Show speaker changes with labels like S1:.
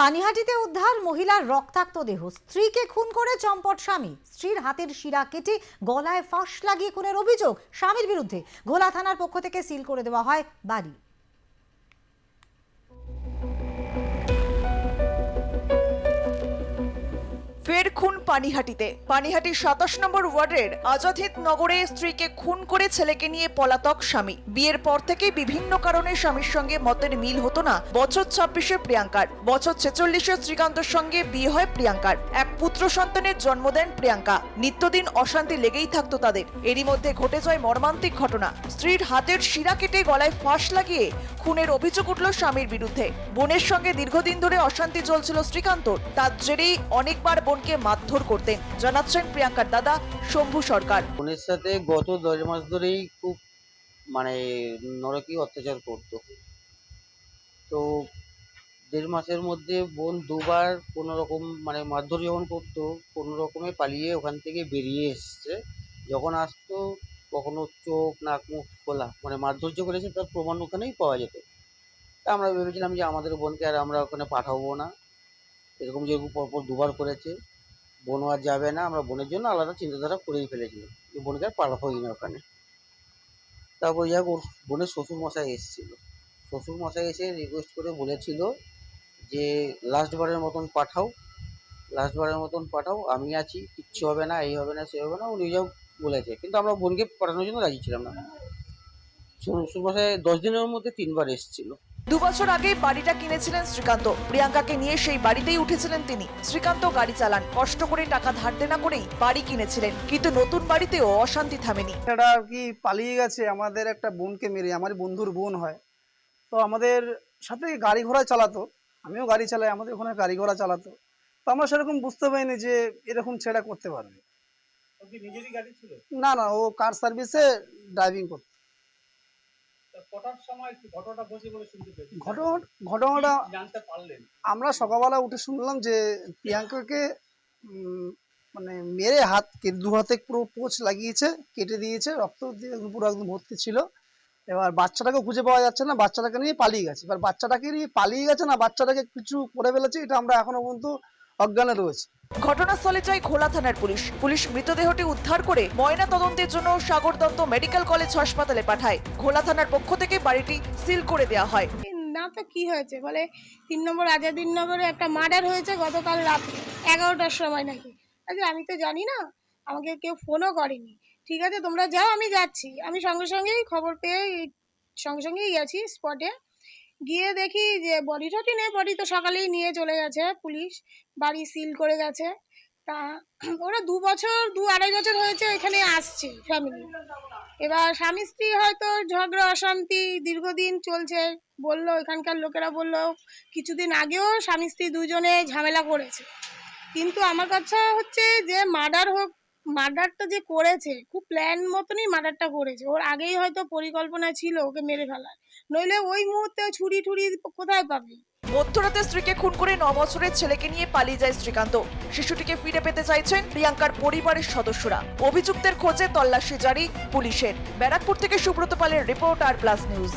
S1: পানিহাটিতে উদ্ধার মহিলার রক্তাক্ত দেহ। স্ত্রীকে খুন করে চম্পট স্বামী। স্ত্রীর হাতের শিরা কেটে গলায় ফাঁস লাগিয়ে খুনের অভিযোগ স্বামীর বিরুদ্ধে। ঘোলা থানার পক্ষ থেকে সিল করে দেওয়া হয় বাড়ি।
S2: খুন পানিহাটিতে। পানিহাটির সাতাশ নম্বর ওয়ার্ডের আজাদিত নগরে স্ত্রীকে খুন করে ছেলেকে নিয়ে পলাতক স্বামী। বিয়ের পর থেকেই বিভিন্ন কারণে স্বামীর সঙ্গে মতের মিল হতো না। বছর ছাব্বিশে প্রিয়াঙ্কার, বছর ছেচল্লিশে শ্রীকান্তর সঙ্গে বিয়ে হয় প্রিয়াঙ্কার। এক পুত্র সন্তানের জন্ম দেন প্রিয়াঙ্কা। নিত্যদিন অশান্তি লেগেই থাকতো তাদের। এরই মধ্যে ঘটে যায় মর্মান্তিক ঘটনা। স্ত্রীর হাতের শিরা কেটে গলায় ফাঁস লাগিয়ে খুনের অভিযোগ উঠল স্বামীর বিরুদ্ধে। বোনের সঙ্গে দীর্ঘদিন ধরে অশান্তি চলছিল শ্রীকান্তর। তার জেরেই অনেকবার বোনকে মারধর করতেন। জানাচ্ছেন প্রিয়াঙ্কার দাদা, শম্ভু সরকার।
S3: বোনের সাথে গত দশ মাস ধরেই খুব মানে নরকীয় অত্যাচার করতো। তো দেড় মাসের মধ্যে বোন দুবার কোনো রকম মানে মারধর যখন করতো, কোনো রকমে পালিয়ে ওখান থেকে বেরিয়ে এসছে। যখন আসতো, কখনো চোখ, নাক, মুখ খোলা মানে মারধর যে করেছে তার প্রমাণ ওখানেই পাওয়া যেত। আমরা ভেবেছিলাম যে আমাদের বোনকে আর আমরা ওখানে পাঠাবো না। এরকম যেরকম পরপর দুবার করেছে। বোনও আর যাবে না, আমরা বোনের জন্য আলাদা চিন্তাধারা করেই ফেলেছিলাম যে বোনকে আর পাঠাবোই না ওখানে। তারপর যাক ওর বোনের শ্বশুর মশাই এসেছিল। শ্বশুর মশাই এসে রিকোয়েস্ট করে বলেছিল যে লাস্ট বারের মতন পাঠাও লাস্ট বারের মতন পাঠাও, আমি আছি, কিচ্ছু হবে না, এই হবে না, সে হবে না। উনি যাও বলেছে, কিন্তু আমরা বোনকে পাঠানোর জন্য রাজি ছিলাম না। শ্বশুর মশাই দশ দিনের মধ্যে তিনবার এসেছিল।
S2: দু বছর আগে বাড়িটা কিনেছিলেন শ্রীকান্ত। প্রিয়াঙ্কাকে নিয়ে সেই বাড়িতেই উঠেছিলেন তিনি। শ্রীকান্ত গাড়ি চালান। কষ্ট করে টাকা ধার দেনা করেই বাড়ি কিনেছিলেন। কিন্তু নতুন বাড়িতেও অশান্তি থামেনি।
S4: সেটা কি পালিয়ে গেছে আমাদের একটা বোনকে মেরে আমার বন্ধুর বোন হয়। তো আমাদের সাথে গাড়ি ঘোড়া চালাতো। আমিও গাড়ি চালাই আমাদের ওখানে গাড়ি ঘোড়া চালাতো। তো আমরা সেরকম বুঝতে পারিনি যে এরকম ছেড়া করতে পারবে।
S5: নিজেরই
S4: না না ও কার সার্ভিসে ড্রাইভিং করতো।
S5: কটার সময় ঘটনাটা বসে বলে শুনতে পেয়েছি?
S4: ঘটনা ঘটনাটা
S5: জানতে পারলেন?
S4: আমরা সকালবেলা উঠে শুনলাম যে প্রিয়াঙ্কাকে মানে মেরে হাত দু হাতে পুরো পোচ লাগিয়েছে কেটে দিয়েছে রক্ত দিয়ে পুরো একদম ভর্তি ছিল। এবার বাচ্চাটাকে খুঁজে পাওয়া যাচ্ছে না বাচ্চাটাকে নিয়ে পালিয়ে গেছে। এবার বাচ্চাটাকে নিয়ে পালিয়ে গেছে না বাচ্চাটাকে কিছু করে ফেলেছে এটা আমরা এখনও পর্যন্ত অজ্ঞানে রয়েছে।
S2: ঘটনাস্থলে যায় খোলা থানার পুলিশ। পুলিশ মৃতদেহটি উদ্ধার করে ময়না তদন্তের জন্য সাগর দত্ত মেডিকেল কলেজ হাসপাতালে পাঠায়। খোলা থানার পক্ষ থেকে বাড়িটি সিল করে দেওয়া হয়।
S6: না তো কি হয়েছে? বলে তিন নম্বর আজাদিন নগরে একটা মার্ডার হয়েছে গতকাল রাত এগারোটার সময় নাকি। আচ্ছা আমি তো জানি না। আমাকে কেউ ফোনও করেনি। ঠিক আছে তোমরা যাও আমি যাচ্ছি। আমি সঙ্গে সঙ্গেই খবর পেয়ে এই সঙ্গে সঙ্গেই গেছি স্পটে গিয়ে দেখি যে বডি টডি নেই বডি তো সকালেই নিয়ে চলে গেছে পুলিশ, বাড়ি সিল করে গেছে। তা ওরা দু বছর, দু আড়াই বছর হয়েছে এখানে আসছে ফ্যামিলি এবার স্বামী স্ত্রী হয়তো ঝগড়া, অশান্তি দীর্ঘদিন চলছে। বলল, এখানকার লোকেরা বলল, কিছুদিন আগেও স্বামী স্ত্রী দুজনে ঝামেলা করেছে। কিন্তু আমার কাছে হচ্ছে যে মার্ডার হোক মার্ডারটা যে করেছে, খুব প্ল্যান মতনই মার্ডারটা করেছে। ওর আগেই হয়তো পরিকল্পনা ছিল ওকে মেরে ফেলার। নইলে ওই মুহূর্তে ছুরি টুরি কোথায় পাবে?
S2: মধ্যরাতে স্ত্রীকে খুন করে ন বছরের ছেলেকে নিয়ে পালিয়ে যায় শ্রীকান্ত। শিশুটিকে ফিরে পেতে চাইছেন প্রিয়াঙ্কার পরিবারের সদস্যরা। অভিযুক্তের খোঁজে তল্লাশি জারি পুলিশের। ব্যারাকপুর থেকে সুব্রত পালের রিপোর্ট আর প্লাস নিউজ।